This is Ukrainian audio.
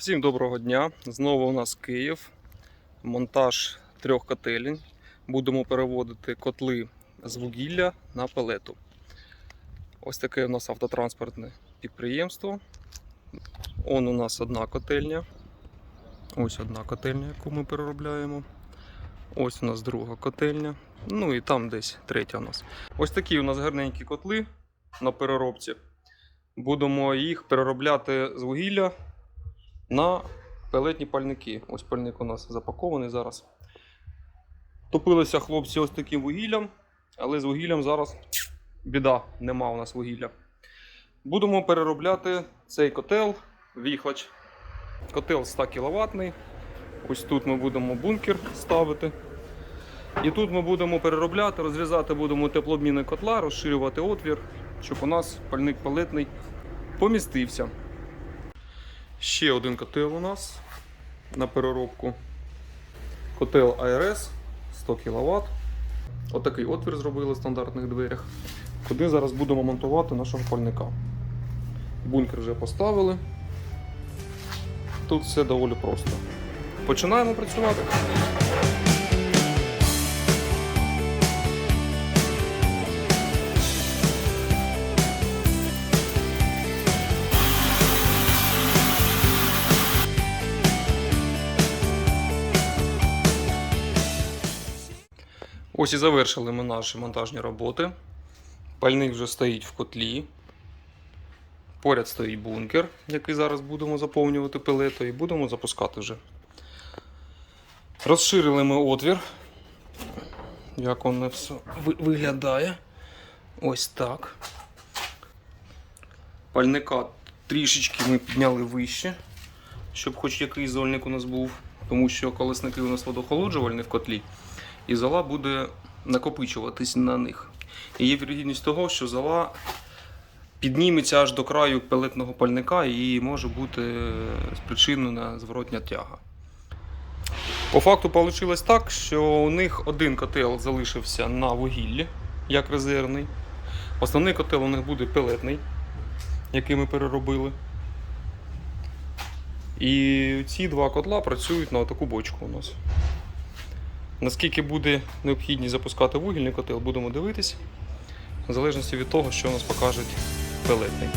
Всім доброго дня. Знову у нас Київ. Монтаж трьох котелень. Будемо переводити котли з вугілля на пелету. Ось таке у нас автотранспортне підприємство. Он у нас одна котельня. Ось одна котельня, яку ми переробляємо. Ось у нас друга котельня. Ну і там десь третя у нас. Ось такі у нас гарненькі котли на переробці. Будемо їх переробляти з вугілля на пелетні пальники. Ось пальник у нас запакований зараз. Топилися хлопці ось таким вугіллям, але з вугіллям зараз біда, нема у нас вугілля. Будемо переробляти цей котел, віхач. Котел 100 кВт. Ось тут ми будемо бункер ставити. І тут ми будемо переробляти, розрізати будемо теплообмінний котла, розширювати отвір, щоб у нас пальник палетний помістився. Ще один котел у нас на переробку. Котел АРС 100 кВт. Отакий отвір зробили в стандартних дверях. Куди зараз будемо монтувати нашого пальника. Бункер вже поставили. Тут все доволі просто. Починаємо працювати. Ось і завершили ми наші монтажні роботи. Пальник вже стоїть в котлі. Поряд стоїть бункер, який зараз будемо заповнювати пелетою, і будемо запускати вже. Розширили ми отвір. Як воно все виглядає. Ось так. Пальника трішечки ми підняли вище, щоб хоч якийсь зольник у нас був, тому що колесники у нас водохолоджувальні в котлі, і зола буде накопичуватись на них. І є вірогідність того, що зола підніметься аж до краю пелетного пальника і може бути спричинена зворотня тяга. По факту вийшло так, що у них один котел залишився на вугіллі, як резервний. Основний котел у них буде пелетний, який ми переробили. І ці два котла працюють на таку бочку у нас. Наскільки буде необхідність запускати вугільний котел, будемо дивитись, в залежності від того, що нас покажуть пелетний.